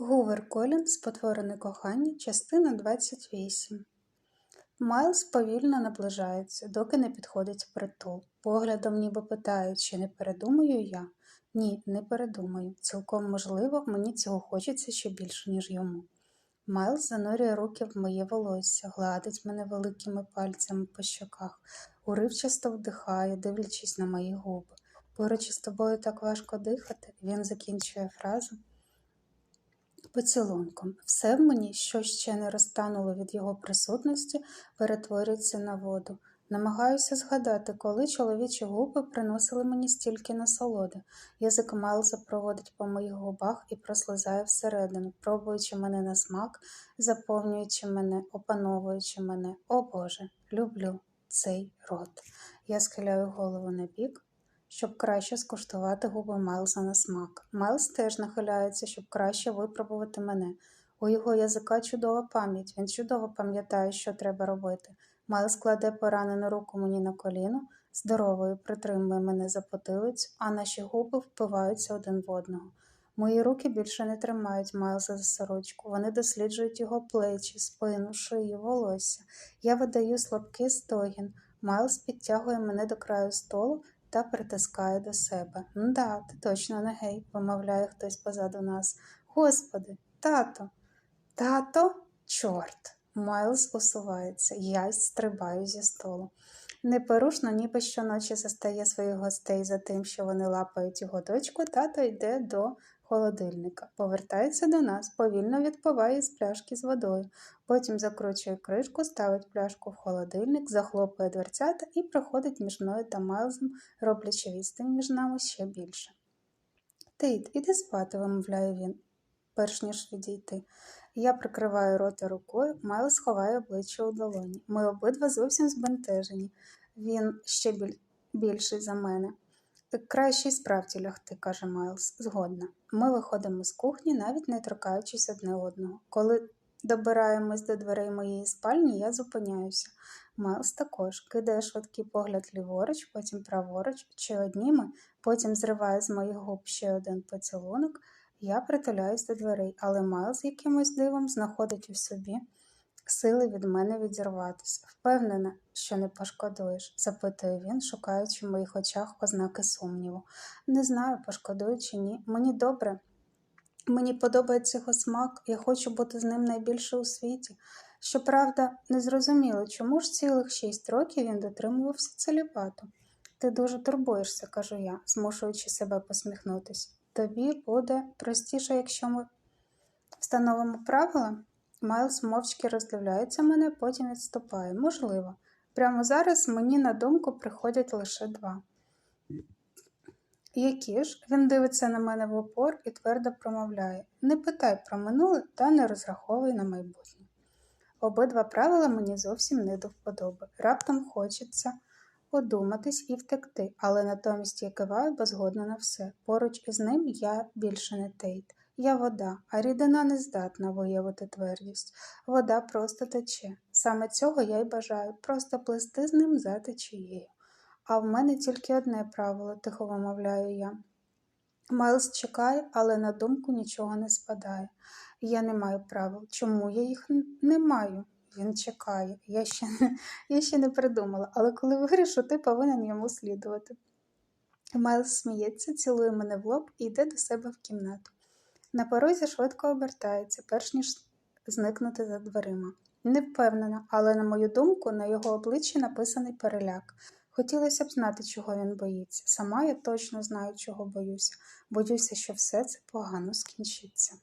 Гувер Колін Спотворене кохання, частина 28 Майлз повільно наближається, доки не підходить впритул. Поглядом ніби питає, чи не передумаю я? Ні, не передумаю. Цілком можливо, мені цього хочеться ще більше, ніж йому. Майлз занурює руки в моє волосся, гладить мене великими пальцями по щоках, уривчасто вдихає, дивлячись на мої губи. Поруч із тобою так важко дихати, він закінчує фразу поцілунком. Все в мені, що ще не розтануло від його присутності, перетворюється на воду. Намагаюся згадати, коли чоловічі губи приносили мені стільки насолоди. Язик Майлза проводить по моїх губах і прослизає всередину, пробуючи мене на смак, заповнюючи мене, опановуючи мене. О Боже, люблю цей рот. Я схиляю голову на бік, щоб краще скуштувати губи Майлза на смак. Майлз теж нахиляється, щоб краще випробувати мене. У його язика чудова пам'ять, він чудово пам'ятає, що треба робити. Майлз кладе поранену руку мені на коліно, здоровою притримує мене за потилицю, а наші губи впиваються один в одного. Мої руки більше не тримають Майлза за сорочку. Вони досліджують його плечі, спину, шию, волосся. Я видаю слабкий стогін. Майлз підтягує мене до краю столу та притискає до себе. Да, ти точно не гей, вимовляє хтось позаду нас. Господи, тато, тато, чорт. Майлз усувається, я стрибаю зі столу. Непорушно, ніби щоночі застає своїх гостей за тим, що вони лапають його дочку, тато йде до холодильника, повертається до нас, повільно відпиває з пляшки з водою, потім закручує кришку, ставить пляшку в холодильник, захлопує дверцята і проходить між мною та Майлзом, роблячи відстань між нами ще більше. Тейт, іди спати, вимовляє він, перш ніж відійти. Я прикриваю рота рукою, Майлз ховає обличчя у долоні. Ми обидва зовсім збентежені. Він ще біль... більший за мене. Так краще й справді лягти, каже Майлз. Згодна. Ми виходимо з кухні, навіть не торкаючись одне одного. Коли добираємось до дверей моєї спальні, я зупиняюся. Майлз також кидає швидкий погляд ліворуч, потім праворуч, чи одніми, потім зриває з моїх губ ще один поцілунок. Я притуляюсь до дверей, але Майлз якимось дивом знаходить у собі сили від мене відірватися. Впевнена, що не пошкодуєш, запитує він, шукаючи в моїх очах ознаки сумніву. Не знаю, пошкодую чи ні. Мені добре. Мені подобається його смак, я хочу бути з ним найбільше у світі. Щоправда, не зрозуміло, чому ж цілих шість років він дотримувався целібату. Ти дуже турбуєшся, кажу я, змушуючи себе посміхнутися. Тобі буде простіше, якщо ми встановимо правила. Майлз мовчки роздивляється мене, потім відступає. Можливо. Прямо зараз мені на думку приходять лише два. Які ж? Він дивиться на мене в опор і твердо промовляє не питай про минуле та не розраховуй на майбутнє. Обидва правила мені зовсім не до вподоби. Раптом хочеться одуматись і втекти, але натомість я киваю безгодно на все. Поруч із ним я більше не тейт. Я вода, а рідина не здатна виявити твердість. Вода просто тече. Саме цього я й бажаю просто плести з ним за течією. А в мене тільки одне правило, тихо вимовляю я. Майлз чекає, але на думку нічого не спадає. Я не маю правил. Чому я їх не маю? Він чекає. Я ще не, я ще не придумала, але коли вирішу, ти повинен йому слідувати. Майлз сміється, цілує мене в лоб і йде до себе в кімнату. На порозі швидко обертається, перш ніж зникнути за дверима. Не впевнена, але, на мою думку, на його обличчі написаний переляк. Хотілося б знати, чого він боїться. Сама я точно знаю, чого боюся. Боюся, що все це погано скінчиться.